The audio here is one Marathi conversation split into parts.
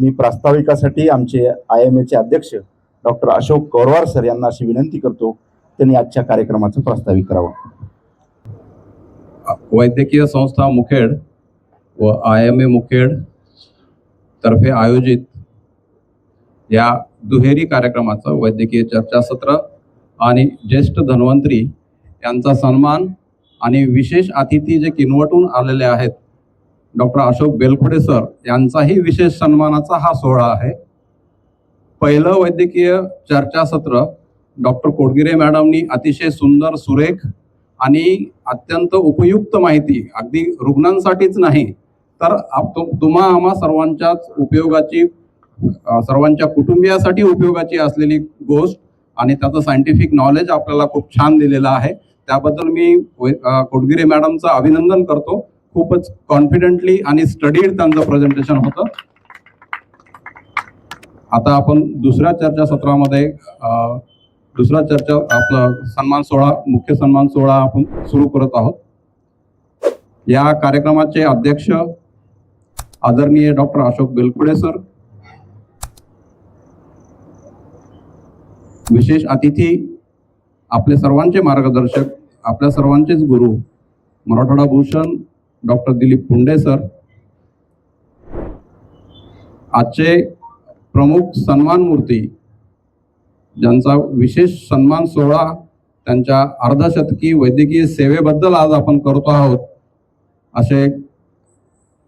मी प्रास्ताविकासाठी आमचे आय एम एचे अध्यक्ष डॉक्टर अशोक कौरवार सर यांना अशी विनंती करतो त्यांनी आजच्या कार्यक्रमाचं प्रास्ताविक करावं. वैद्यकीय संस्था मुखेड व आय एम ए मुखेड तर्फे आयोजित या दुहेरी कार्यक्रमाचं वैद्यकीय चर्चासत्र आणि ज्येष्ठ धन्वंतरी यांचा सन्मान आणि विशेष अतिथी जे किनवटून आलेले आहेत डॉक्टर अशोक बेलखोडे सर यांचाही विशेष सन्मानाचा हा सोहळा आहे. पहिलं वैद्यकीय चर्चासत्र डॉक्टर कोडगिरे मॅडमनी अतिशय सुंदर सुरेख आणि अत्यंत उपयुक्त माहिती अगदी रुग्णांसाठीच नाही तर तुम्हा आम्हा सर्वांच्याच उपयोगाची सर्वांच्या कुटुंबियासाठी उपयोगाची असलेली गोष्ट आणि त्याचं सायंटिफिक नॉलेज आपल्याला खूप छान दिलेलं आहे. त्याबद्दल मी वै- कोडगिरे मॅडमचं अभिनंदन करतो. खूपच कॉन्फिडंटली आणि स्टडीड त्यांचं प्रेझेंटेशन होतं. आता आपण दुसऱ्या चर्चासत्रामध्ये सत्रामध्ये दुसरा चर्चा आपलं सन्मान सोहळा मुख्य सन्मान सोहळा आपण सुरू करत आहोत. या कार्यक्रमाचे अध्यक्ष आदरणीय डॉक्टर अशोक बेलकुडे सर विशेष अतिथी आपले सर्वांचे मार्गदर्शक आपल्या सर्वांचेच गुरु मराठवाडा भूषण डॉक्टर दिलीप पुंडे सर. आजचे प्रमुख सन्मान मूर्ती ज्यांचा विशेष सन्मान सोहळा त्यांच्या अर्धशतकी वैद्यकीय सेवेबद्दल आज आपण करतो आहोत असे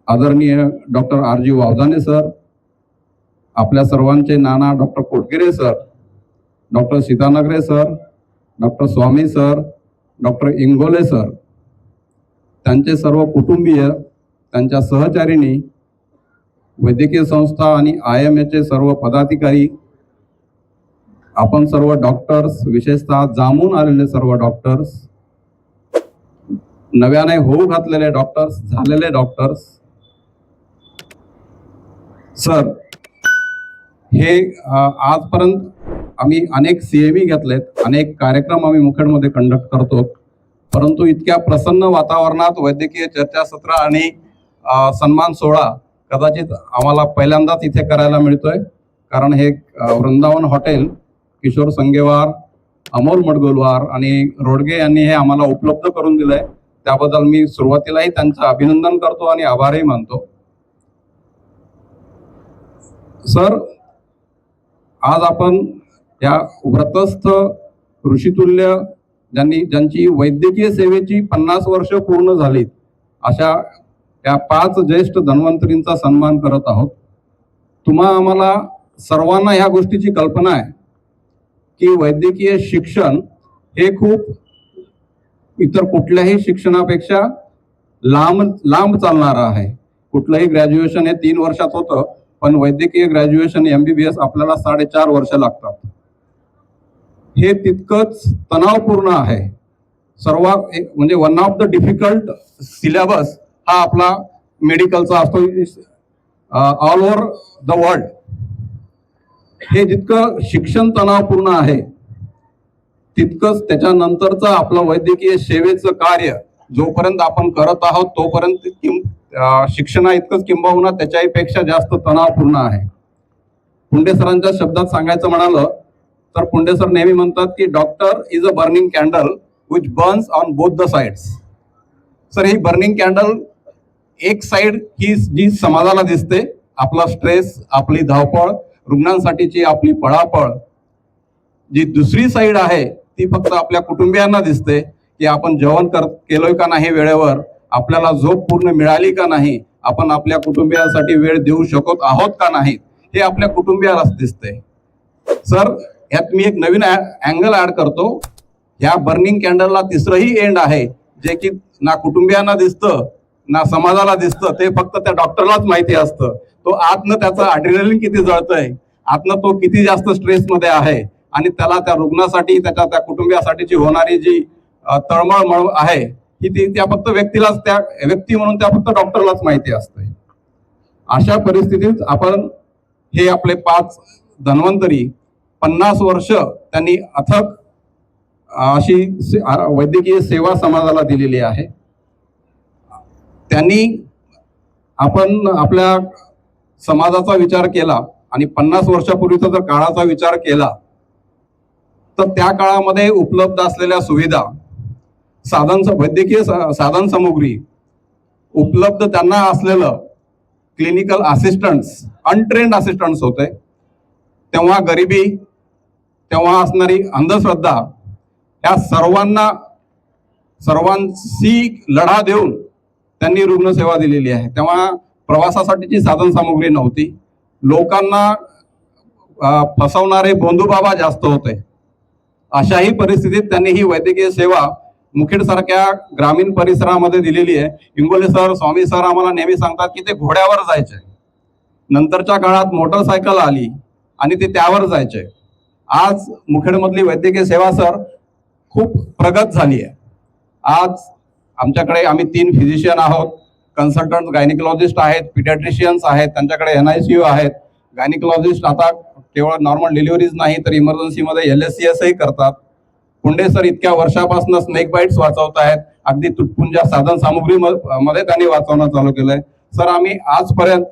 आदरणीय doctor R G Wavdane sir आपल्या सर्वांचे Nana doctor Kotgire sir doctor Sitanagare sir doctor Swami sir doctor Ingole sir त्यांचे सर्व कुटुंबीय त्यांच्या सहचारिणी वैद्यकीय संस्था आणि आय एम एचे सर्व पदाधिकारी आपण सर्व डॉक्टर्स विशेषतः जामून आलेले सर्व डॉक्टर्स नव्याने होऊ घातलेले डॉक्टर्स झालेले डॉक्टर्स सर हे आजपर्यंत आम्ही अनेक सीएमई घेतलेत अनेक कार्यक्रम आम्ही मुखेडमध्ये कंडक्ट करतो. परंतु इतक्या प्रसन्न वातावरणात वैद्यकीय चर्चासत्र आणि सन्मान सोहळा कदाचित आम्हाला पहिल्यांदाच इथे करायला मिळतोय. कारण हे वृंदावन हॉटेल किशोर संगेवार अमोल मडगोलवार आणि रोडगे यांनी हे आम्हाला उपलब्ध करून दिलंय. त्याबद्दल मी सुरुवातीलाही त्यांचं अभिनंदन करतो आणि आभारही मानतो. सर आज आपण या व्रतस्थ ऋषितुल्य ज्यांनी ज्यांची वैद्यकीय सेवेची पन्नास वर्ष पूर्ण झालीत अशा त्या पाच ज्येष्ठ धन्वंतरींचा सन्मान करत आहोत. तुम्हा आम्हाला सर्वांना ह्या गोष्टीची कल्पना आहे की वैद्यकीय शिक्षण हे खूप इतर कुठल्याही शिक्षणापेक्षा लांब लांब चालणारं आहे. कुठलंही ग्रॅज्युएशन हे तीन वर्षात होतं पण वैद्यकीय graduation M B B S आपल्याला साडेचार वर्ष लागतात. हे तितकंच तणावपूर्ण आहे. सर्वात म्हणजे one of the difficult syllabus हा आपला मेडिकलचा असतो. ऑल ओव्हर द वर्ल्ड हे जितकं शिक्षण तणावपूर्ण आहे तितकंच त्याच्यानंतरचं आपलं वैद्यकीय सेवेचं कार्य जोपर्यंत आपण करत आहोत तोपर्यंत किम शिक्षणा इतकंच किंबहुना त्याच्याहीपेक्षा जास्त तणावपूर्ण आहे. पुंडे सरांच्या शब्दात सांगायचं म्हणालं तर पुंडे सर नेहमी म्हणतात की doctor is a burning candle which burns on both the sides sir he burning candle एक साइड ही जी समाजाला दिसते आपला स्ट्रेस आपली धावपळ रुग्णांसाठीची आपली पळापळ. जी दुसरी साईड आहे ती फक्त आपल्या कुटुंबियांना दिसते की आपण जेवण कर केलोय का नाही वेळेवर आपल्याला झोप पूर्ण मिळाली का नाही आपण आपल्या कुटुंबियांसाठी वेळ देऊ शकत आहोत का नाही हे आपल्या कुटुंबियालाच दिसते. सर यात मी एक नवीन अँगल ऍड करतो. ह्या बर्निंग कॅन्डलला तिसरंही एंड आहे. जे की ना कुटुंबियांना दिसतं ना समाजाला दिसतं ते फक्त त्या डॉक्टरलाच माहिती असतं. तो आतनं त्याचं अड्रिनलिन किती जळतंय आतनं तो किती जास्त स्ट्रेसमध्ये आहे आणि त्याला त्या रुग्णासाठी त्याच्या त्या कुटुंबियासाठीची होणारी जी तळमळ मळ आहे ही ती त्या फक्त व्यक्तीलाच त्या व्यक्ती म्हणून त्या फक्त डॉक्टरलाच माहिती असते. अशा परिस्थितीत आपण हे आपले पाच धन्वंतरी पन्नास वर्ष त्यांनी अथक अशी से- वैद्यकीय सेवा समाजाला दिलेली आहे. त्यांनी आपण आपल्या समाजाचा विचार केला आणि पन्नास वर्षापूर्वीचा जर काळाचा विचार केला तर त्या काळामध्ये उपलब्ध असलेल्या सुविधा साधन वैद्यकीय सा- साधन सामुग्री उपलब्ध त्यांना असलेलं क्लिनिकल असिस्टंट्स अनट्रेंड असिस्टंट्स होते. तेव्हा गरिबी तेव्हा असणारी अंधश्रद्धा या सर्वांना सर्वांशी लढा देऊन त्यांनी रुग्णसेवा दिलेली आहे. तेव्हा प्रवासासाठीची साधन सामुग्री नव्हती. लोकांना फसवणारे बोंधूबाबा जास्त होते. अशाही परिस्थितीत त्यांनी ही वैद्यकीय सेवा मुखेड सारख्या ग्रामीण परिसरामध्ये दिलेली आहे. इंगोले सर स्वामी सर आम्हाला नेहमी सांगतात की ते घोड्यावर जायचे. नंतरच्या काळात मोटरसायकल आली आणि ते त्यावर जायचे. आज मुखेडमधली वैद्यकीय सेवा सर खूप प्रगत झाली आहे. आज आमच्याकडे आम्ही तीन फिजिशियन आहोत कन्सल्टंट गायनिकॉलॉजिस्ट आहेत पिडॅट्रिशियन्स आहेत त्यांच्याकडे एन आय सी यू आहेत. गायनिकॉलॉजिस्ट आता केवळ नॉर्मल डिलिव्हरीज नाही तर इमर्जन्सीमध्ये एल एस सी एसही करतात. पुंडे सर इतक्या वर्षापासून स्नेक बाईट्स वाचवत आहेत. अगदी तुटपुंजा साधन सामुग्री मध्ये त्यांनी वाचवणं चालू केलंय. सर आम्ही आजपर्यंत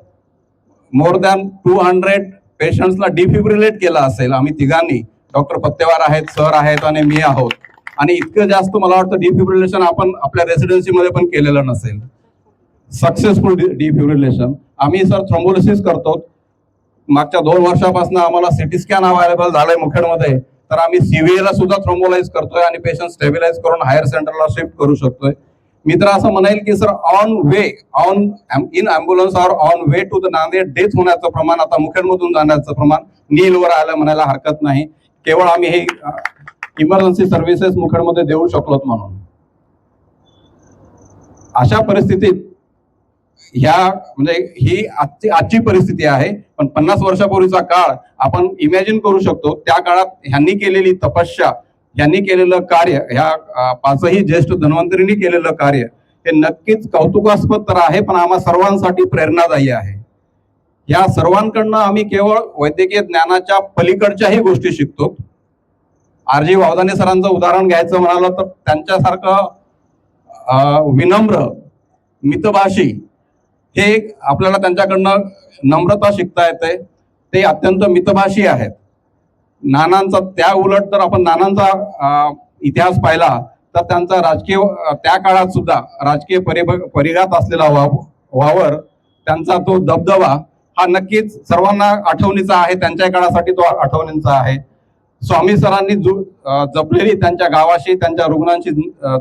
मोर दॅन टू हंड्रेड पेशंट्सला डिफिब्रिलेट केलं असेल आम्ही तिघांनी. डॉक्टर पत्तेवार आहेत सर आहेत आणि मी आहोत. आणि इतकं जास्त मला वाटतं डिफिब्रिलेशन आपण आपल्या रेसिडेन्सीमध्ये पण केलेलं नसेल. Successful defibrillation. आम्ही सर थ्रोम्बोलिसिस करतो. मागच्या दोन वर्षापासून आम्हाला सिटी स्कॅन अवेलेबल झालंय मुखेडमध्ये. तर आम्ही सीव्हीएला सुद्धा थ्रोम्बोलाइज करतोय आणि पेशंट स्टेबिलाइज करून हायर सेंटरला शिफ्ट करू शकतोय. मी तर असं म्हणेल की sir on way on in ambulance or on way to the Nanded death होण्याचं प्रमाण आता मुखेडमधून जाण्याचं प्रमाण नीलवर आलं म्हणायला हरकत नाही. केवळ आम्ही हे इमर्जन्सी सर्व्हिसेस मुखेडमध्ये देऊ शकलोत म्हणून. अशा परिस्थितीत ह्या म्हणजे ही आजची आजची परिस्थिती आहे पण पन्नास वर्षापूर्वीचा काळ आपण इमॅजिन करू शकतो. त्या काळात ह्यांनी केलेली तपस्या यांनी केलेलं कार्य ह्या पाचही ज्येष्ठ धन्वंतरींनी केलेलं कार्य हे नक्कीच कौतुकास्पद तर आहे पण आम्हा सर्वांसाठी प्रेरणादायी आहे. या सर्वांकडनं आम्ही केवळ वैद्यकीय ज्ञानाच्या पलीकडच्याही गोष्टी शिकतो. आर जी वावदाने सरांचं उदाहरण घ्यायचं म्हणालं तर त्यांच्यासारखं विनम्र मितभाषी हे आपल्याला त्यांच्याकडनं नम्रता शिकता येते. ते अत्यंत मितभाषी आहेत. नानांचा त्या उलट जर आपण नानांचा इतिहास पाहिला तर त्यांचा राजकीय त्या काळात सुद्धा राजकीय परिभ परिघात असलेला वाव वावर त्यांचा तो दबदबा हा नक्कीच सर्वांना आठवणीचा आहे त्यांच्या काळासाठी तो आठवणीचा आहे. स्वामी सरांनी जु जपलेली त्यांच्या गावाशी त्यांच्या रुग्णांशी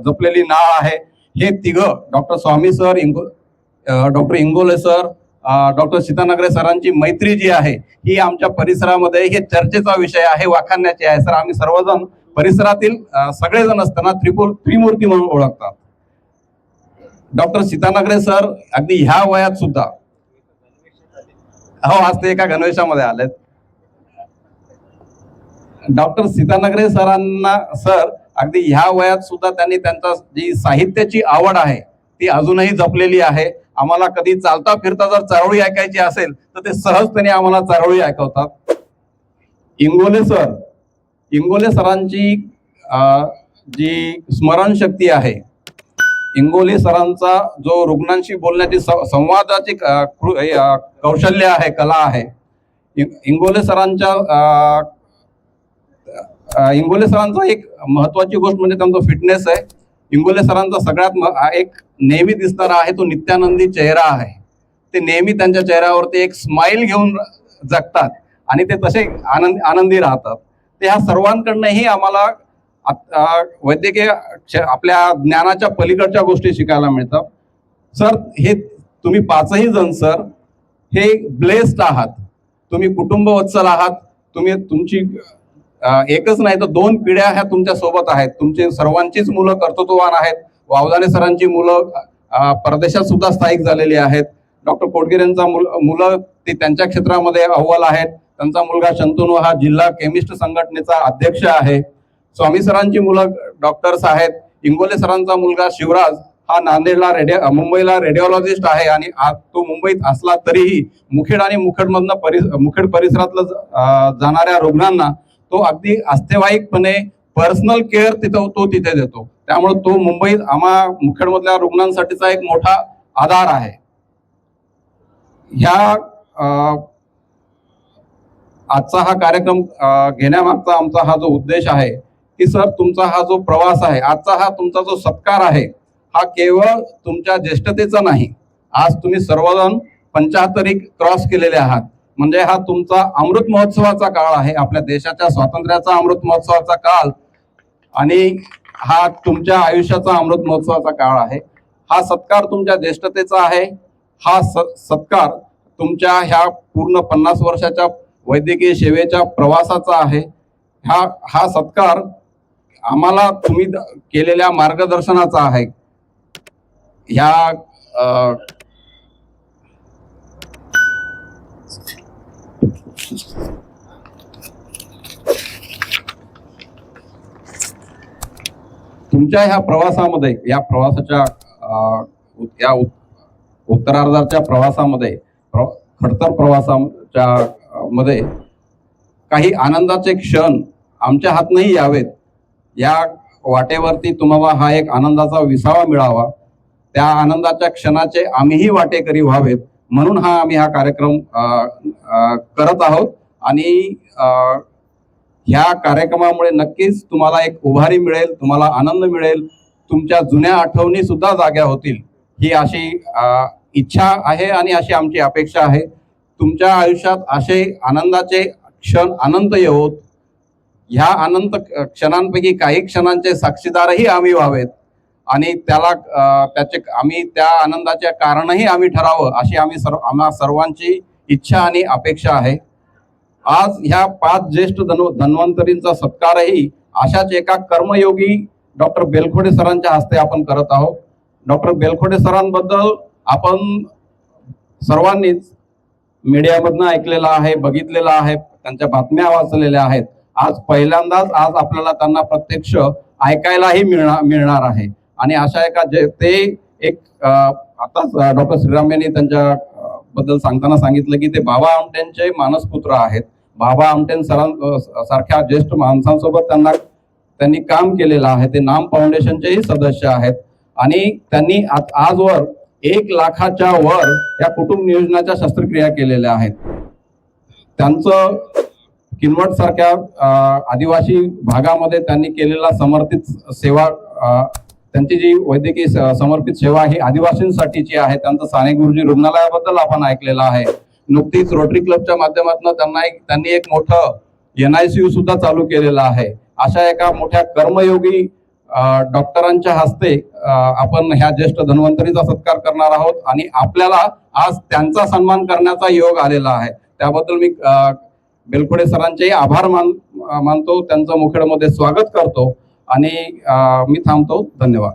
जपलेली नाळ आहे. हे तिघं doctor Swami sir Ingole doctor Ingole sir doctor Sitanagare सरांची मैत्री जी आहे ही आमच्या परिसरामध्ये हे चर्चेचा विषय आहे वाखाणण्याची आहे. सर आम्ही सर्वजण परिसरातील सगळेजण असताना त्रिपुर त्रिमूर्ती म्हणून ओळखतात. डॉक्टर सीतानगरे सर अगदी ह्या वयात सुद्धा. हो आज ते एका गणवेशामध्ये आलेत. डॉक्टर सीतानगरे सरांना सर अगदी ह्या वयात सुद्धा त्यांनी त्यांचा जी साहित्याची आवड आहे ती अजूनही जपलेली आहे. आम्हाला कधी चालता फिरता जर चारोळी ऐकायची असेल तर ते सहजतेने आम्हाला चारोळी ऐकवतात. इंगोले सर इंगोले सरांची जी स्मरणशक्ती आहे इंगोले सरांचा जो रुग्णांशी बोलण्याची संवादाची कौशल्य आहे कला आहे इंगोले सरांच्या इंगोले सरांचा एक महत्वाची गोष्ट म्हणजे त्यांचा फिटनेस आहे. इंगोले सरांचा सगळ्यात म- एक नेहमी दिसणारा आहे तो नित्यानंदी चेहरा आहे. ते नेहमी त्यांच्या चेहऱ्यावरती एक स्माइल घेऊन जगतात आणि ते तसे आनंद आनंदी राहतात. ते ह्या सर्वांकडनंही आम्हाला वैद्यकीय क्ष- आपल्या ज्ञानाच्या पलीकडच्या गोष्टी शिकायला मिळतात. सर हे तुम्ही पाचही जण सर हे ब्लेस्ड आहात. तुम्ही कुटुंबवत्सल आहात. तुम्ही तुमची एकच नाही तर दोन पिढ्या ह्या तुमच्यासोबत आहेत. तुमचे सर्वांचीच मुलं कर्तृत्ववान आहेत. वावदाने सरांची मुलं परदेशात सुद्धा स्थायिक झालेली आहेत. डॉक्टर कोटगिरेंचा मुल मुलं ते त्यांच्या क्षेत्रामध्ये अव्वल आहेत. त्यांचा मुलगा शंतनू हा जिल्हा केमिस्ट संघटनेचा अध्यक्ष आहे. स्वामी सरांची मुलं डॉक्टर्स आहेत. इंगोले सरांचा मुलगा शिवराज हा नांदेडला रेडिओ मुंबईला रेडिओलॉजिस्ट आहे आणि आज तो मुंबईत असला तरीही मुखेड आणि मुखेडमधनं परि मुखेड परिसरातलं जाणाऱ्या रुग्णांना तो अगदी अस्तेवाईकपणे पर्सनल केअर तिथं तो तिथे देतो. त्यामुळे तो मुंबईत आम्हा मुखेडमधल्या रुग्णांसाठीचा एक मोठा आधार आहे. ह्या आजचा हा कार्यक्रम घेण्यामागचा आमचा हा जो उद्देश आहे की सर तुमचा हा जो प्रवास आहे आजचा हा तुमचा जो सत्कार आहे हा केवळ तुमच्या ज्येष्ठतेचा नाही. आज तुम्ही सर्वजण पंचाहत्तरी क्रॉस केलेले आहात. म्हणजे हा तुमचा अमृत महोत्सवाचा काळ आहे. आपल्या देशाच्या स्वातंत्र्याचा अमृत महोत्सवाचा काळ आणि हा तुमच्या आयुष्याचा अमृत महोत्सवाचा काळ आहे. हा सत्कार तुमच्या ज्येष्ठतेचा आहे. हा स सत्कार तुमच्या ह्या पूर्ण पन्नास वर्षाच्या वैद्यकीय सेवेच्या प्रवासाचा आहे. हा हा सत्कार आम्हाला तुम्ही केलेल्या मार्गदर्शनाचा आहे. ह्या तुमच्या ह्या प्रवासामध्ये या प्रवासाच्या या उत्तरार्धाच्या प्रवासामध्ये प्र- खडतर प्रवासाच्या मध्ये काही आनंदाचे क्षण आमच्या हातनंही यावेत. या वाटेवरती तुम्हाला हा एक आनंदाचा विसावा मिळावा. त्या आनंदाच्या क्षणाचे आम्हीही वाटेकरी व्हावेत. म्हणून हा आम्ही हा कार्यक्रम करत आहोत. आणि ह्या कार्यक्रमामुळे नक्कीच तुम्हाला एक उभारी मिळेल तुम्हाला आनंद मिळेल. तुमच्या जुन्या आठवणी सुद्धा जाग्या होतील. ही अशी इच्छा आहे आणि अशी आमची अपेक्षा आहे. तुमच्या आयुष्यात असे आनंदाचे क्षण अनंत येवोत. ह्या अनंत क्षणांपैकी काही क्षणांचे साक्षीदारही आम्ही व्हावेत. आणि त्याला त्याचे आम्ही त्या आनंदाचे कारणही आम्ही ठरावं अशी आम्ही सर्व आम्हा सर्वांची इच्छा आणि अपेक्षा आहे. आज ह्या पाच ज्येष्ठ धन्व धन्वंतरींचा सत्कारही अशाच एका कर्मयोगी डॉक्टर बेलखोडे सरांच्या हस्ते आपण करत आहोत. डॉक्टर बेलखोडे सरांबद्दल आपण सर्वांनीच मीडियामधनं ऐकलेलं आहे बघितलेलं आहे त्यांच्या बातम्या वाचलेल्या आहेत. आज पहिल्यांदाच आज आपल्याला त्यांना प्रत्यक्ष ऐकायलाही मिळणार मिळणार आहे. आणि अशा एका जे ते एक आताच डॉक्टर श्रीराम यांनी त्यांच्या बद्दल सांगताना सांगितलं की ते बाबा आमटेंचे मानसपुत्र आहेत. बाबा आमटेन सरां सारख्या ज्येष्ठ माणसांसोबत त्यांना त्यांनी काम केलेलं आहे. ते नाम फाउंडेशनचेही सदस्य आहेत. आणि त्यांनी आज- आजवर एक लाखाच्या वर या कुटुंब नियोजनाच्या शस्त्रक्रिया केलेल्या आहेत. त्यांचं किनवट सारख्या आदिवासी भागामध्ये त्यांनी केलेला समर्पित सेवा त्यांची जी वैद्यकीय समर्पित सेवा ही आदिवासींसाठीची आहे त्यांचं साने गुरुजी रुग्णालयाबद्दल आपण ऐकलेलं आहे. नुकतीच रोटरी क्लबच्या माध्यमातून त्यांना एक त्यांनी एक मोठं यू सुद्धा चालू केलेलं आहे. अशा एका मोठ्या कर्मयोगी डॉक्टरांच्या हस्ते आपण ह्या ज्येष्ठ धन्वंतरीचा सत्कार करणार आहोत आणि आपल्याला आज त्यांचा सन्मान करण्याचा योग आलेला आहे. त्याबद्दल मी बेलखोडे सरांचेही आभार मान मानतो. त्यांचं मुखेडमध्ये स्वागत करतो. आणि मी थांबतो. धन्यवाद.